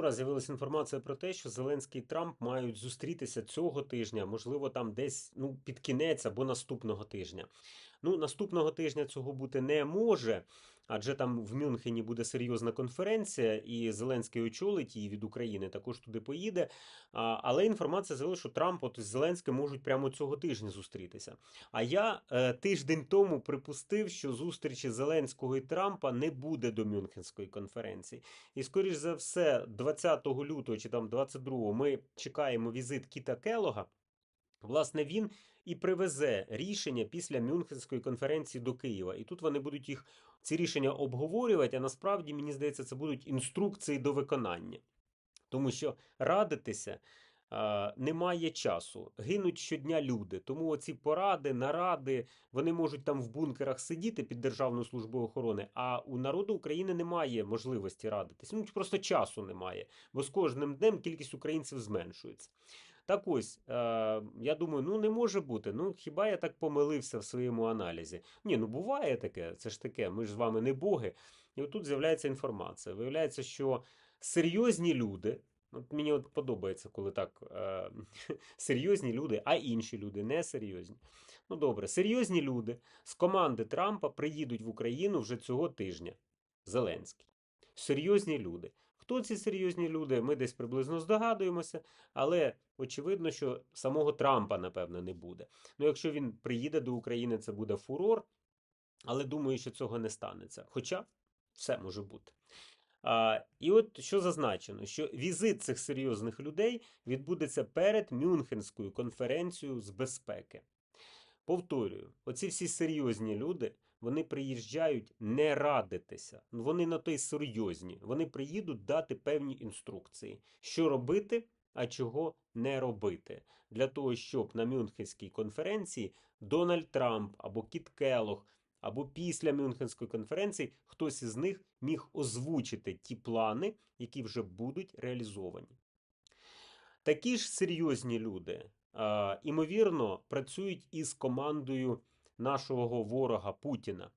Вчора з'явилася інформація про те, що Зеленський і Трамп мають зустрітися цього тижня, можливо, там десь ну, під кінець або наступного тижня. Ну, наступного тижня цього бути не може, адже там в Мюнхені буде серйозна конференція, і Зеленський очолить її від України, також туди поїде. Але інформація з'явилася, що Трамп от з Зеленським можуть прямо цього тижня зустрітися. А я е, тиждень тому припустив, що зустрічі Зеленського і Трампа не буде до Мюнхенської конференції. І, скоріш за все, 20 лютого чи там 22 ми чекаємо візит Кіта Келога. Власне, він і привезе рішення після Мюнхенської конференції до Києва. І тут вони будуть їх ці рішення обговорювати. А насправді, мені здається, це будуть інструкції до виконання. Тому що радитися а, немає часу. Гинуть щодня люди. Тому оці поради, наради, вони можуть там в бункерах сидіти під Державну службу охорони, а у народу України немає можливості радитись. Ну, просто часу немає, бо з кожним днем кількість українців зменшується. Так ось, е, я думаю, ну не може бути. Ну хіба я так помилився в своєму аналізі? Ні, ну буває таке, це ж таке, ми ж з вами не боги. І отут з'являється інформація. Виявляється, що серйозні люди. От мені от подобається, коли так е, серйозні люди, а інші люди не серйозні. Ну добре, серйозні люди з команди Трампа приїдуть в Україну вже цього тижня. Зеленський. Серйозні люди. Хто ці серйозні люди? Ми десь приблизно здогадуємося, але очевидно, що самого Трампа, напевно, не буде. Ну, якщо він приїде до України, це буде фурор, але думаю, що цього не станеться. Хоча все може бути. А, І от що зазначено, що візит цих серйозних людей відбудеться перед Мюнхенською конференцією з безпеки. Повторюю, оці всі серйозні люди. Вони приїжджають не радитися. Вони на той серйозні. Вони приїдуть дати певні інструкції, що робити, а чого не робити. Для того, щоб на Мюнхенській конференції Дональд Трамп або Кіт Келох, або після Мюнхенської конференції хтось із них міг озвучити ті плани, які вже будуть реалізовані. Такі ж серйозні люди, імовірно, працюють із командою нашого ворога Путіна.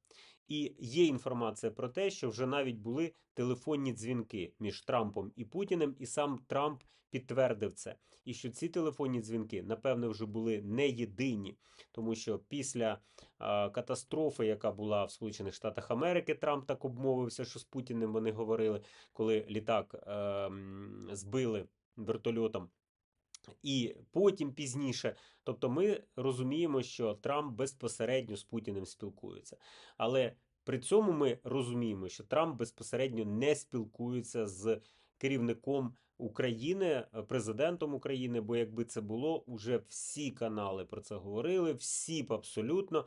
І є інформація про те, що вже навіть були телефонні дзвінки між Трампом і Путіним, і сам Трамп підтвердив це. І що ці телефонні дзвінки, напевне, вже були не єдині, тому що після а, катастрофи, яка була в Сполучених Штатах Америки, Трамп так обмовився, що з Путіним вони говорили, коли літак а, збили вертольотом. І потім пізніше, тобто ми розуміємо, що Трамп безпосередньо з Путіним спілкується. Але при цьому ми розуміємо, що Трамп безпосередньо не спілкується з керівником України, президентом України. Бо якби це було, уже всі канали про це говорили, всі б абсолютно.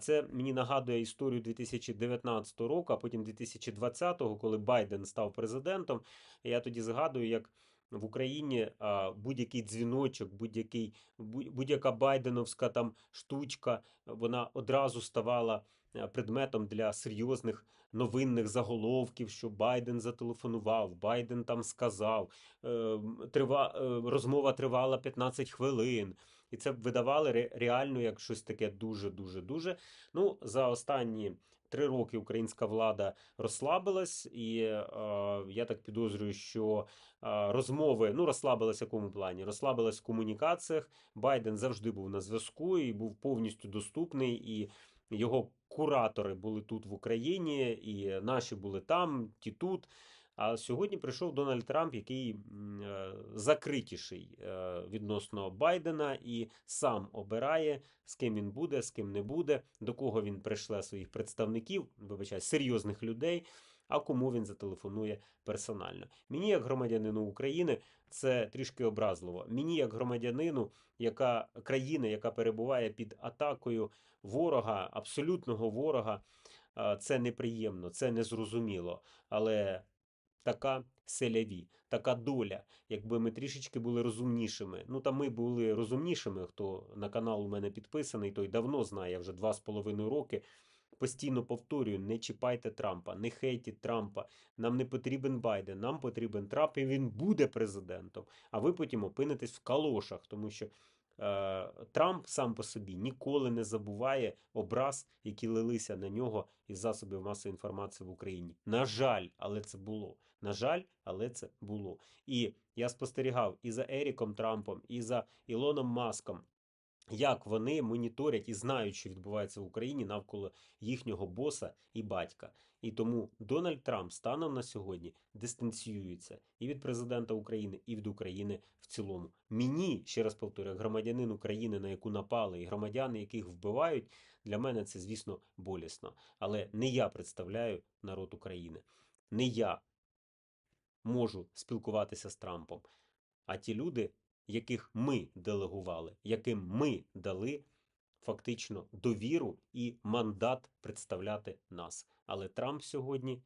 Це мені нагадує історію 2019 року, а потім 2020, коли Байден став президентом. Я тоді згадую, як в Україні будь-який дзвіночок, будь-який будь-яка байденовська там штучка, вона одразу ставала е, предметом для серйозних новинних заголовків, що Байден зателефонував, Байден там сказав, е, трива, е, розмова тривала 15 хвилин. І це видавали реально як щось таке дуже дуже дуже. Ну за останні три роки українська влада розслабилась, і е, я так підозрюю, що е, розмови ну розслабилась в якому плані? Розслабилась в комунікаціях. Байден завжди був на зв'язку і був повністю доступний. і його куратори були тут в Україні, і наші були там, ті тут. А сьогодні прийшов Дональд Трамп, який е, закритіший е, відносно Байдена, і сам обирає, з ким він буде, з ким не буде, до кого він прийшле своїх представників, вибачай, серйозних людей. А кому він зателефонує персонально. Мені, як громадянину України, це трішки образливо. Мені, як громадянину, яка країна, яка перебуває під атакою ворога, абсолютного ворога, е, це неприємно, це незрозуміло. Але така селяві, така доля. Якби ми трішечки були розумнішими. Ну та ми були розумнішими. Хто на канал у мене підписаний, той давно знає вже два з половиною роки. Постійно повторюю, не чіпайте Трампа, не хейтіть Трампа. Нам не потрібен Байден, нам потрібен Трамп, і він буде президентом. А ви потім опинитесь в калошах, тому що Трамп сам по собі ніколи не забуває образ, які лилися на нього із засобів масової інформації в Україні. На жаль, але це було. На жаль, але це було. І я спостерігав і за Еріком Трампом, і за Ілоном Маском. Як вони моніторять і знають, що відбувається в Україні навколо їхнього боса і батька. І тому Дональд Трамп станом на сьогодні дистанціюється і від президента України, і від України в цілому. Мені, ще раз повторюю, як громадянин України, на яку напали, і громадяни, яких вбивають, для мене це, звісно, болісно. Але не я представляю народ України. Не я можу спілкуватися з Трампом, а ті люди, яких ми делегували, яким ми дали фактично довіру і мандат представляти нас. Але Трамп сьогодні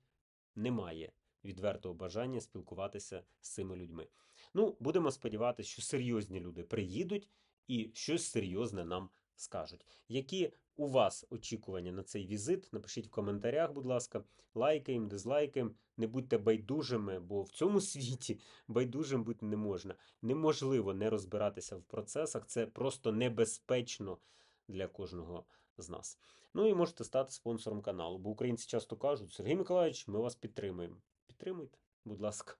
не має відвертого бажання спілкуватися з цими людьми. Ну, будемо сподіватися, що серйозні люди приїдуть і щось серйозне нам скажуть. Які у вас очікування на цей візит? Напишіть в коментарях, будь ласка, лайкаємо, дизлайкаємо. Не будьте байдужими, бо в цьому світі байдужим бути не можна. Неможливо не розбиратися в процесах. Це просто небезпечно для кожного з нас. Ну і можете стати спонсором каналу, бо українці часто кажуть: Сергій Миколаївич, ми вас підтримуємо. Підтримуйте, будь ласка.